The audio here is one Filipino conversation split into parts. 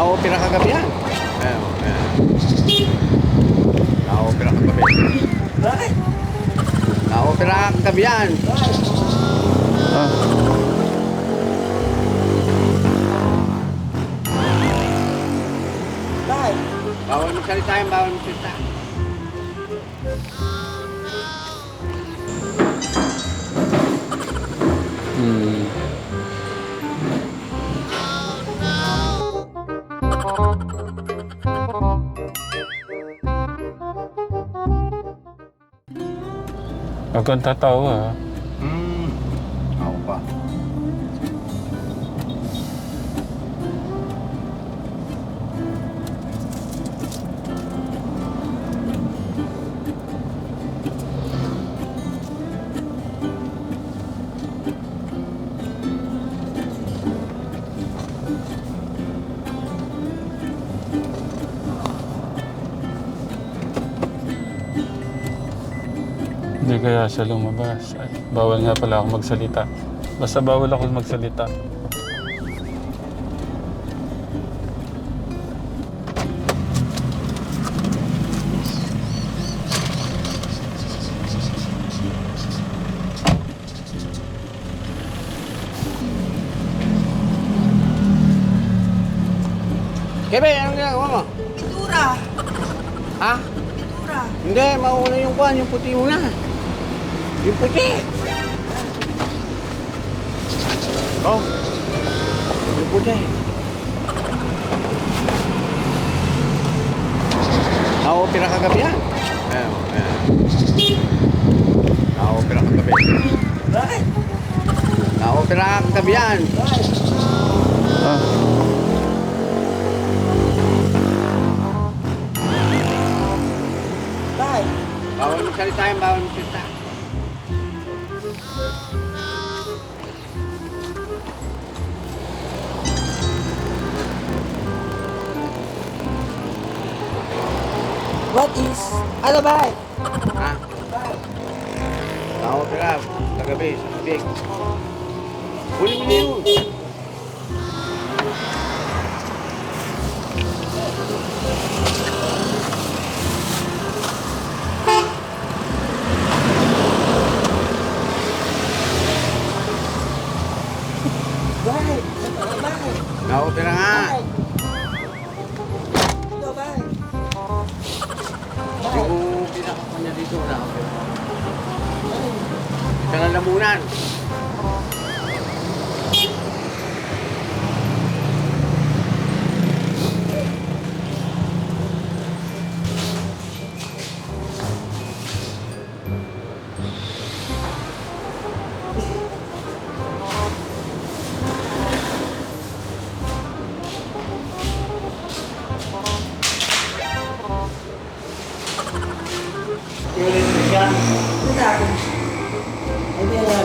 Na-opera kagabi yan. Ayan, ayan. Na-opera kagabi. Na-opera kagabi yan. Ah? Bawal magsalita yan, bawal hmm. Huwag kang tatawa. Kaya siya lumabas. Ay, bawal nga pala ako magsalita. Basta bawal ako magsalita. Kebe, anong ginagawa mo? Pintura. Ha? Pintura. Hindi, mauna yung kwan, yung puti muna. Oh. Yung puti. Na-opera kagabi yan. Ayan, ayan. Na-opera kagabi. Bakit? Na-opera kagabi yan. Bakit? Ah, Bakit? Bawal magsalita yan, bawal magsalita. Ano ba? Ha? Na-opera kagabi sa bibig. Huli mo yun. Bakit? Ano sa akin? Hindi na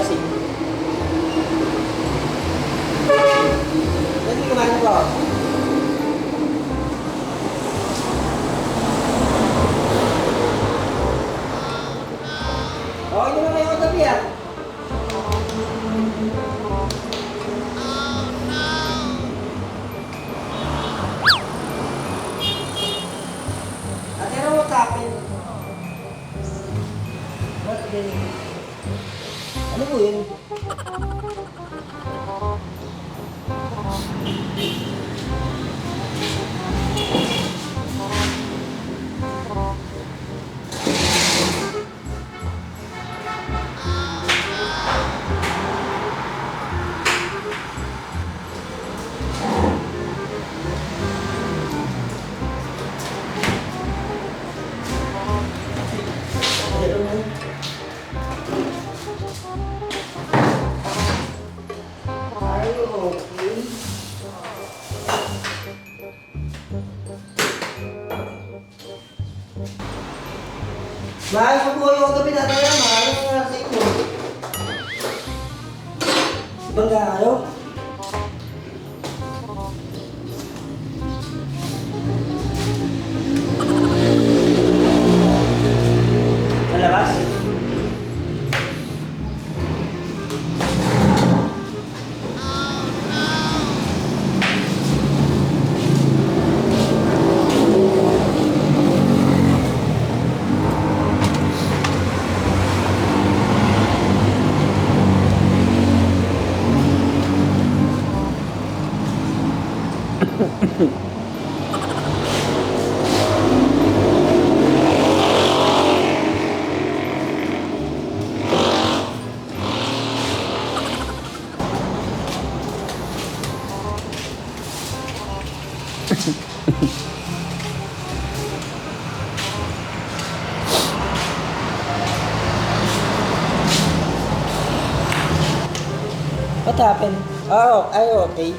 Happened? Oh, ay, okay.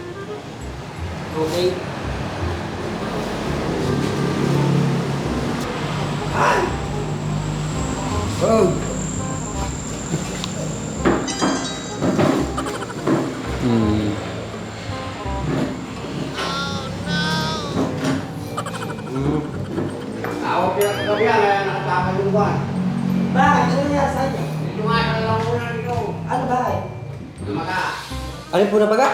Okay. Oh. Hmm. Ano po na baga?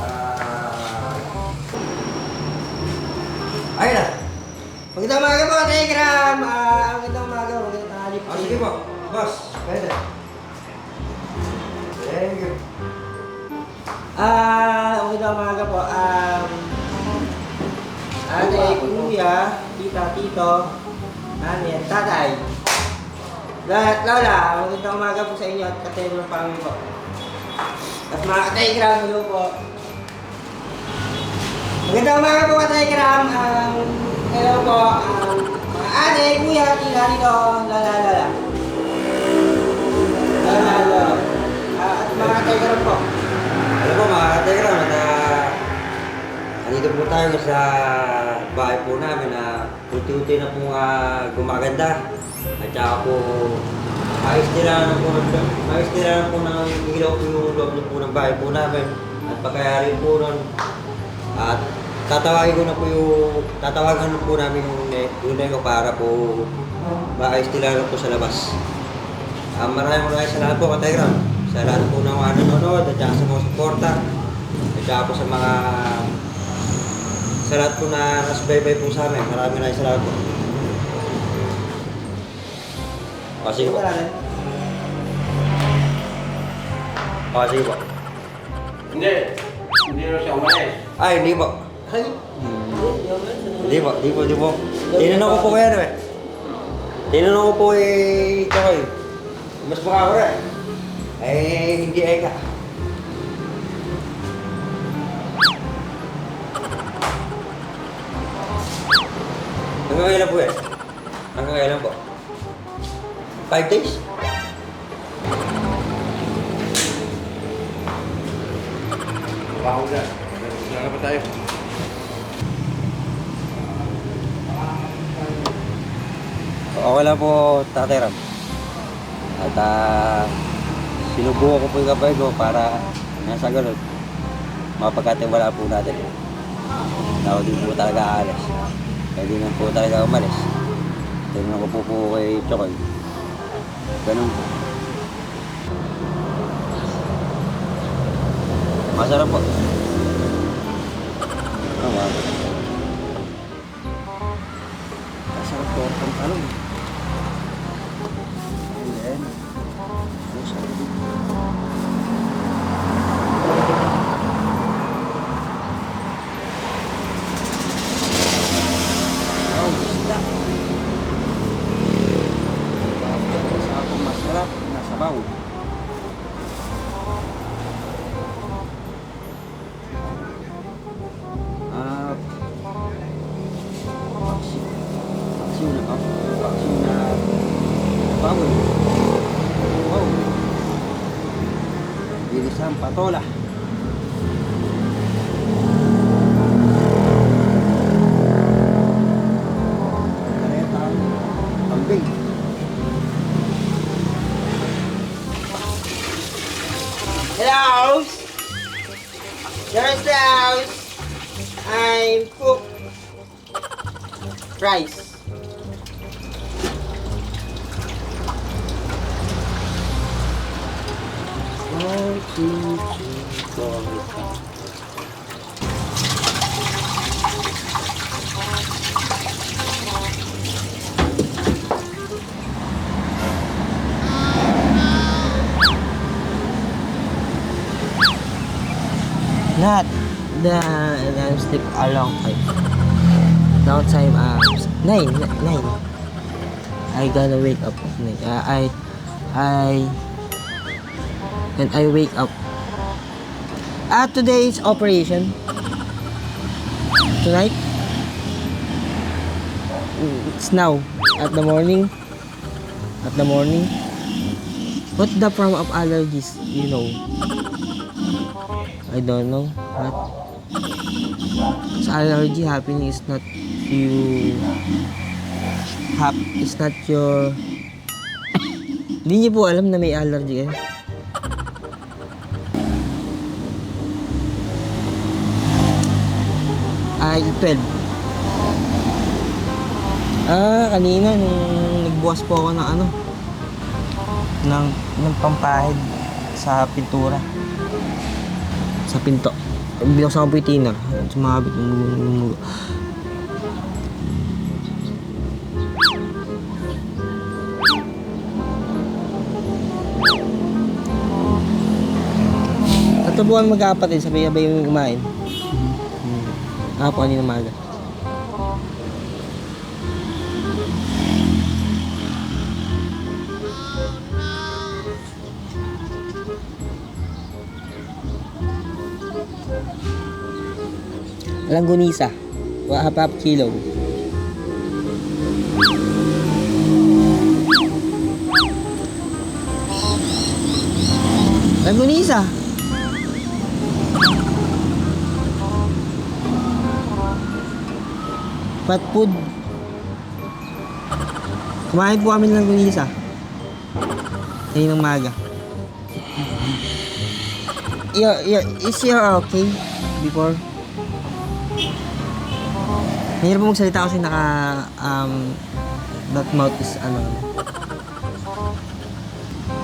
Ah, Ayun na. Magandang umaga po, Telegram. Ah, magandang umaga, magandang tanghali po. oh, sige po, boss. Pwede. Thank you. Ah, magandang umaga po. Um, ate, kuya, tita, tito, nanay, tatay. Lahat, lola, magandang umaga po sa inyo at katero ng pangin po. At mga ka-telegram, hello po. Magandang umaga po ka-telegram. Um, hello po. Um, mga ate, kuya, tita, tito, lala, lala. Lala, lala. Ah, at mga ka-telegram po. Alam mo mga kategram, na andito po tayo sa bahay po namin na unti-unti na po uh, gumaganda. At saka po, ayos nila na po, ayos nila na po na ilaw po yung loob po ng bahay po namin. At pagkayari po nun, at tatawagin ko na po yung, tatawagan po namin yung, yung nego para po maayos nila na po sa labas. Ah, maraming maraming salamat po, Kategram. Sa lahat po ng mga nanonood at saka sa mga suporta. At saka po sa mga sa lahat po na nasubaybay po sa amin. Maraming maraming salamat po. O, sige po. O, sige po. Hindi. Hindi na siya umalis. Ay, hindi po. Ay, Hindi po, hindi po, hindi po. Tinanong ko po kayo eh. Tinanong ko po eh, Chokoy. Mas mukha ko rin. Eh, hindi ay ka. Hanggang kailan po eh? Hanggang kailan po? Five days? Baho na. Wala pa tayo. Okay lang po, Tatay Ram. At uh, sinubukan ko po yung kapay ko para nasa ganun, mapagkatiwala po natin. Na ako din po talaga aalis. Di naman po talaga umalis. Tinanong ko po kay Chokoy. Ganun po. Masarap po. Ano ba? Masarap po ang talong. And then, ano Binisang patola. Not the I'm sleep a long time. Long time um nine nine. I gonna wake up at nine. Uh, I I when I wake up. Ah, today is operation. Tonight. It's now at the morning. At the morning. What the form of allergies? You know. I don't know. What? Sa allergy happening is not you hap is not your hindi niyo po alam na may allergy kayo. Ay, 12. Ah, kanina nung nagbukas po ako ng ano ng, ng pampahid sa pintura sa pinto. Binuksan ko po yung. Sumabit yung yung- Tatlo buwan magkakapatid, sabay-sabay yung kumain. Hmm. Ako po, kanina umaga. Langgunisa. Wa half half kilo. Langgunisa. Fat food. Kumain po kami ng langgunisa. Ngayon ng maga. Your, your, is your okay before? Mahirap po magsalita kasi naka, um, that mouth is ano. ano.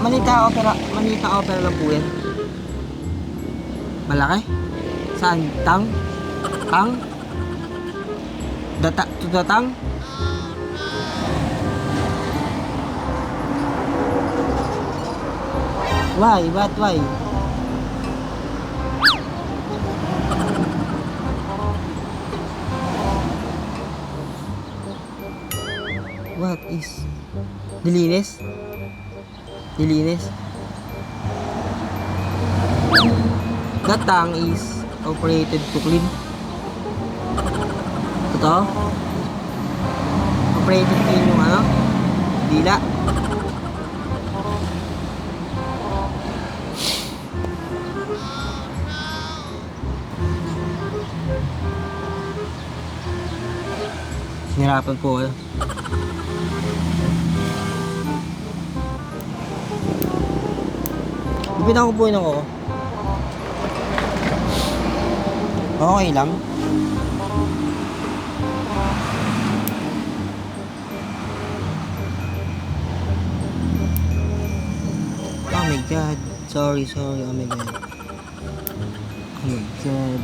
Manita opera, manita opera lang po yan. Malaki? Saan? Tang? Tang? Data, tutatang? Why? What? Why? What is? Dilinis? Dilinis? That tang is operated to clean. Totoo? Operated clean yung ano? Dila. Sinirapan po kayo. Yun ako. Okay lang. Oh my god. Sorry, sorry. Oh my god. Oh my god.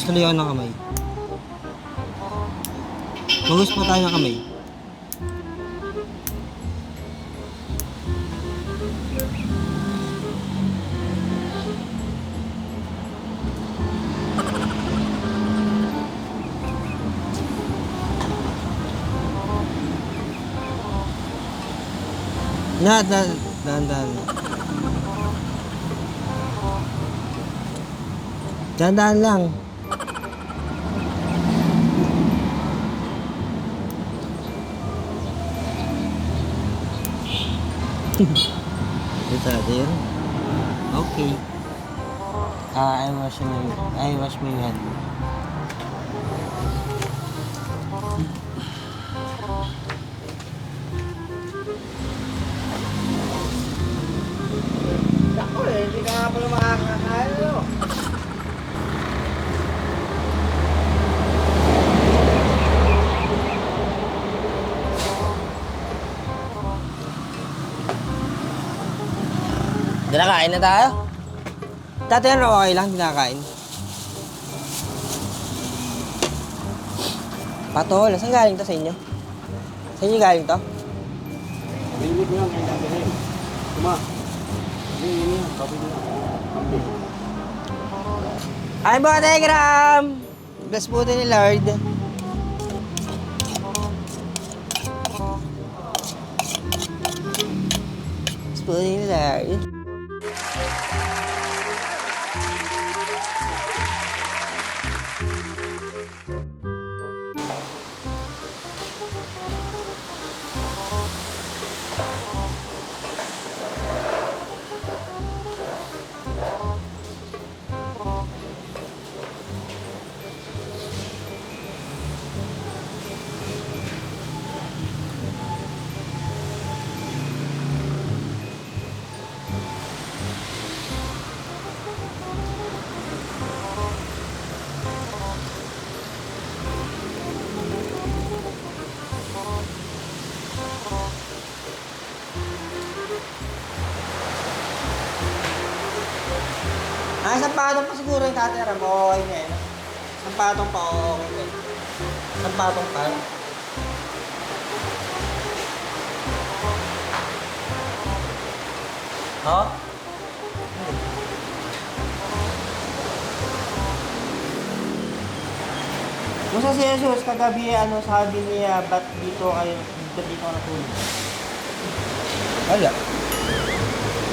Hugas tuloy ako ng kamay. Hugas pa tayo ng kamay. Na, dan, dan, dan. Dahan-dahan lang. Ito natin. Okay. Ah, I wash my I wash my hand. Kain na tayo. Dati ano okay lang, hindi nakakain. Patol, saan galing to sa inyo? Sa inyo galing to? Limit mo lang, sabi mo lang. Kambing. Ay, mga Telegram! Bless po ni Lord. Bless po ni Lord. Tatira mo. Okay na yun. Isang patong pa, okay na yun. Isang patong pa. Ha? Musa si Jesus, kagabi ano sabi niya, ba't dito kayo, ba't dito ka natulog? Wala.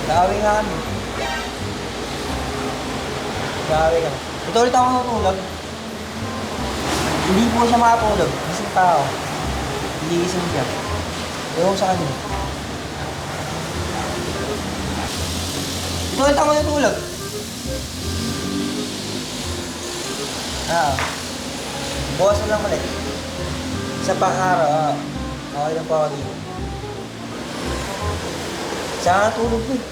Daawi nga kami. Grabe ka. Ito ulit ako natulog. Hindi po siya makatulog. Gising pa ako. Hindi gising siya. Ewan sa kanya. Ito ulit ako natulog. Ah. Bukas na lang ulit. Sa pang-araw, ah. Okay lang po ako dito. Saan natulog ko eh?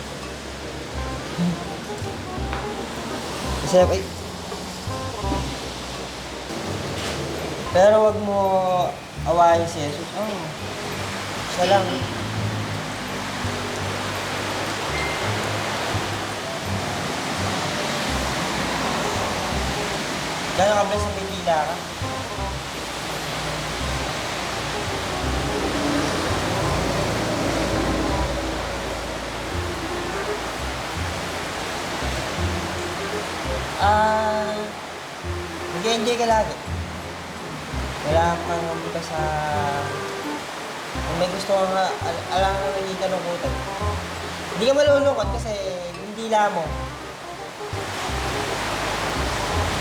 Kasi, ay, pero wag mo awayin si Jesus. Oh, siya lang. Gano'n ka ba sa Maynila ka? Mag-enjoy ka lagi. Wala kang ka sa... Kung may gusto kang al alam ka naging kalungkutan. Hindi ka malulungkot kasi hindi mo.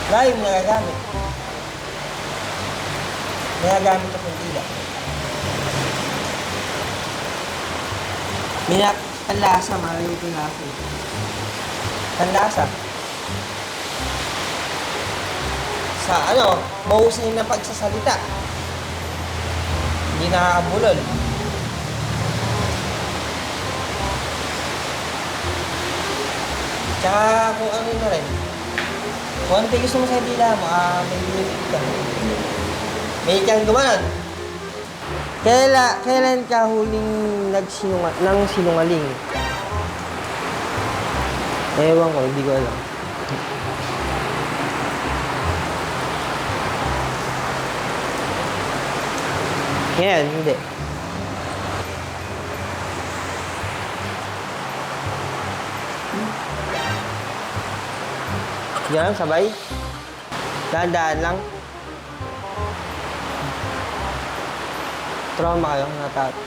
Layo mo nagagamit. Nagagamit ka kung dila. Minak, panlasa, malayo ko lasa. Panlasa. Sa ano, mahusay na pagsasalita. Hindi nakakabulol. Tsaka kung ano na rin, kung ano gusto mo sa dila mo, ah, may limit ka. May kang gumanon. Kaila, kailan ka huling nagsinunga, nang sinungaling? Ewan ko, hindi ko alam. Ngayon, hindi. Yan, sabay. Dahan-dahan lang. Trauma kayo, natat.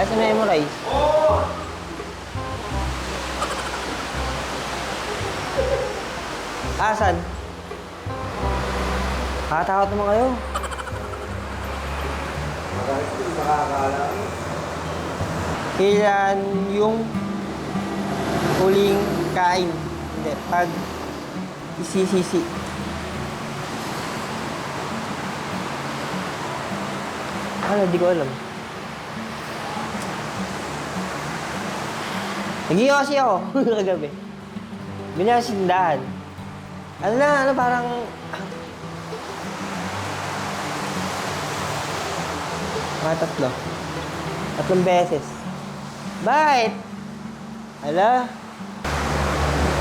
Ay, sa memorize. Asan? Nakatakot naman kayo. Kailan yung huling kain? Hindi, pag isisisi. Ano, di ko alam. Nagiyo kasi ako kagabi. Binili sa tindahan. Ano na, ano parang... Mga tatlo. Tatlong beses. Bakit? Ala?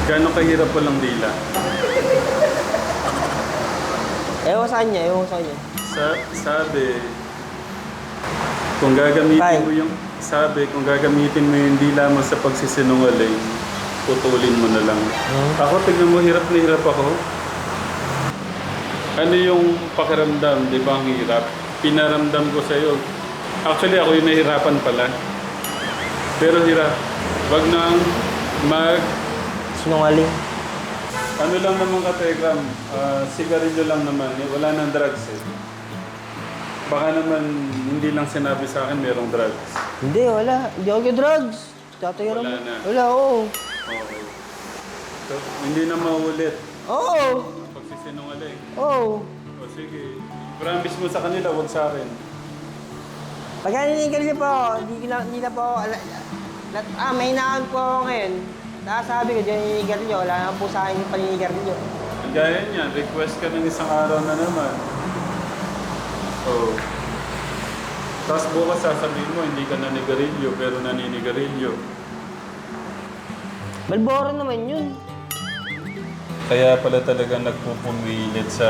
Gano'ng kahirap walang dila? Ewan ko sa kanya, ewan ko sa kanya. Sa, sabi, kung gagamitin Tay. mo yung, sabi, kung gagamitin mo yung dila mo sa pagsisinungaling, putulin mo na lang. Hmm? Ako, tignan mo, hirap na hirap ako. Ano yung pakiramdam, di ba ang hirap? Pinaramdam ko sa'yo. Actually, ako yung nahirapan pala. Pero hirap. Wag nang mag... Sinungaling. Ano lang naman ka, Telegram, ah, sigarilyo lang naman. Wala nang drugs eh. Baka naman hindi lang sinabi sa akin merong drugs. Hindi, wala. Hindi ako drugs. Tatay Wala mo. na. Wala, oo. Okay. So, hindi na maulit Oo. ang pagsisinungaling. Oo. O sige, promise mo sa kanila, wag sa akin. Pag naninigal niyo po hindi na, hindi na po ala, lat, ah, may hinaan po ako ngayon. Nakasabi ko, dyan naninigal niyo. Wala naman po sa akin yung paninigal niyo. Gaya niyan, request ka ng isang araw na naman. Oh. Tapos bukas sasabihin mo, hindi ka naninigarilyo, pero naninigarilyo. Malboro naman yun. Kaya pala talaga nagpupumilit sa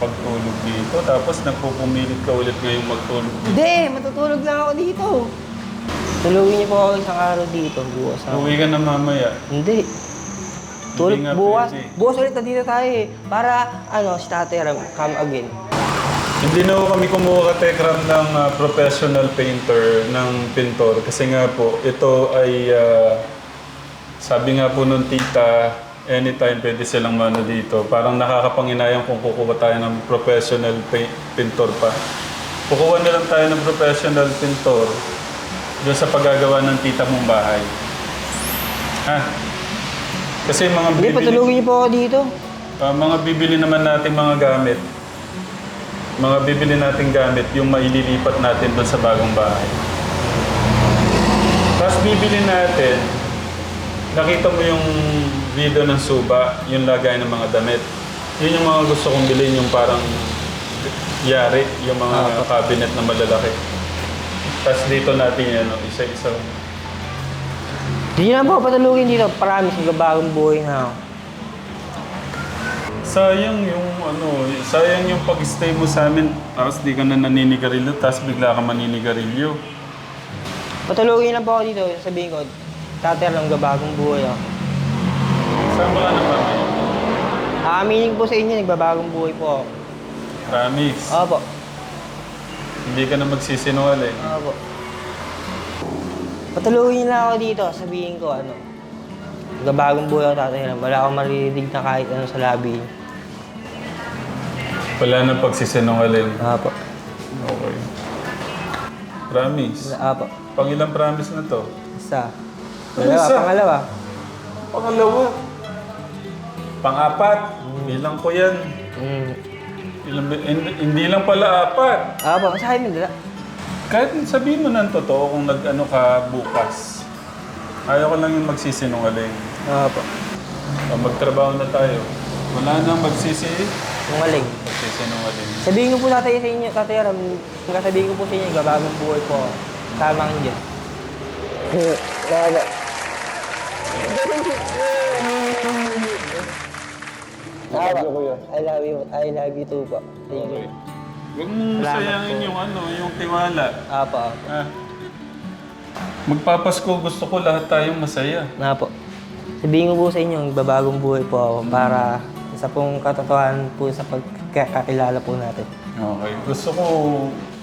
pagtulog dito. Tapos nagpupumilit ka ulit ngayong magtulog. Hindi, matutulog lang ako dito. Tulugin niyo po ako isang araw dito, bukas ako. Uwi ka na mamaya. Hindi. Tulog nga bukas. pwede. Bukas ulit na dito tayo eh. Para, ano, si Tatay Ram, come again. Hindi na kami kumuha ka Tekram ng ah, professional painter, ng pintor. Kasi nga po, ito ay, ah, sabi nga po nung tita, anytime pwede silang mano dito. Parang nakakapanginayang kung kukuha tayo ng professional pa- pintor pa. Kukuha na lang tayo ng professional pintor doon sa paggagawa ng tita mong bahay. Ha? Kasi mga Hindi, bibili, patulugin niyo po ako dito. ah, mga bibili naman natin mga gamit, mga bibili natin gamit, yung maililipat natin doon sa bagong bahay. Tapos bibili natin, nakita mo yung video ng suba, yung lagay ng mga damit. Yun yung mga gusto kong bilhin, yung parang yari, yung mga cabinet na malalaki. Tapos dito natin yan, no, isa-isa. Hindi na po patulugin dito. Promise, magbabagong buhay na ako. Sayang yung ano, sayang yung pag-stay mo sa amin, tapos di ka na naninigarilyo, tapos bigla ka maninigarilyo. Patulugin lang po ako dito. Sabihin ko, Tatay Ram, magbabagong buhay ako. Saan ba ka naman? Aaminin ko po sa inyo, nagbabagong buhay po ako. Promise. Opo. Hindi ka na magsisinungaling. Opo. Patulugin lang ako dito. Sabihin ko, ano, magbabagong buhay ako, Tatay Ram. Wala akong maririnig na kahit ano sa labi. niyo. Wala na pagsisinungaling. Opo. Okay. Promise. Opo. Pang ilang promise na to? Isa. Ano Dalawa, isa? pangalawa. Pangalawa. Pang-apat. Bilang ko yan. Mm. Ilang, hindi, hindi lang pala apat. Opo, sa akin, dala. Kahit sabihin mo ng totoo kung nag-ano ka bukas. Ayaw ko lang yung magsisinungaling. Opo. O, magtrabaho na tayo. Wala nang magsisi. Tungaling. Magsisinungaling. Sabihin ko po tatay sa inyo, tatay Ram, kung sabihin ko po sa inyo, gabagong buhay po. Tama ang Diyos. Wala. I love you, I love you, I love you too po. Thank Okay. you. Huwag mong Salamat sayangin po. yung ano, yung tiwala. Apo, apo. Ah. Magpapasko, gusto ko lahat tayong masaya. Nga po. Sabihin ko po sa inyo, babagong buhay po ako para sa pong katotohanan po sa pagkakakilala po natin. Okay. Gusto ko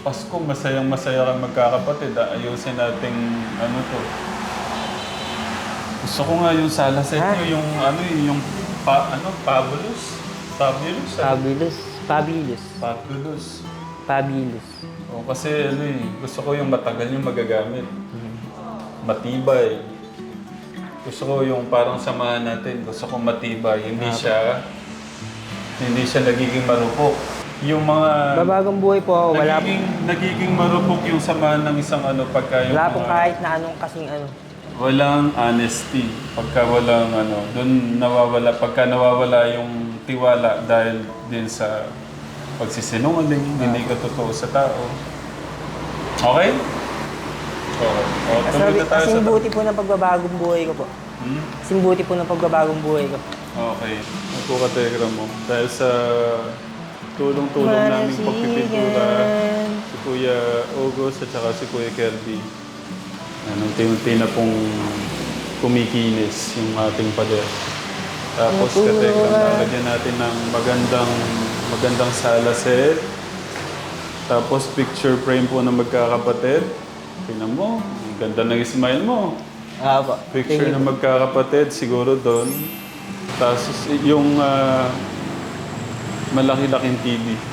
Pasko, masayang masaya kang magkakapatid. ah. Ayusin nating ano to. Gusto ko nga yung sala set nyo, yung ano eh, yung pa, ano, fabulous. Fabulous. ah. Fabulous. Fabulous. Fabulous. Fabulous. O, kasi ano eh, gusto ko yung matagal yung magagamit. Matibay. Gusto ko yung parang samahan natin, gusto ko matibay. Hindi siya, hindi siya nagiging marupok. Yung mga... Babagong buhay po ako. Wala po. nagiging, nagiging marupok yung samahan ng isang ano pagka yung Wala po mga- kahit na anong kasing ano. Walang honesty. Pagka walang ano, doon nawawala, pagka nawawala yung tiwala dahil din sa pagsisinungaling, hindi ka totoo sa tao. Okay? Okay. O, tuloy na tayo sa... kasing buti po ng pagbabagong buhay ko po. Hmm? Kasing buti po ng pagbabagong buhay ko. Okay. Ako ka telegram mo. Dahil sa tulong-tulong namin pagpipintura, si Kuya August at saka si Kuya Kirby. Ano, unti-unti na pong kumikinis yung ating pader. Tapos po, ah? lalagyan natin ng magandang magandang sala set. Tapos picture frame po ng magkakapatid. Tingnan mo, ang ganda ng smile mo. Ah po. Picture Thank you ng magkakapatid, siguro doon. Tapos yung ah, malaki-laking TV.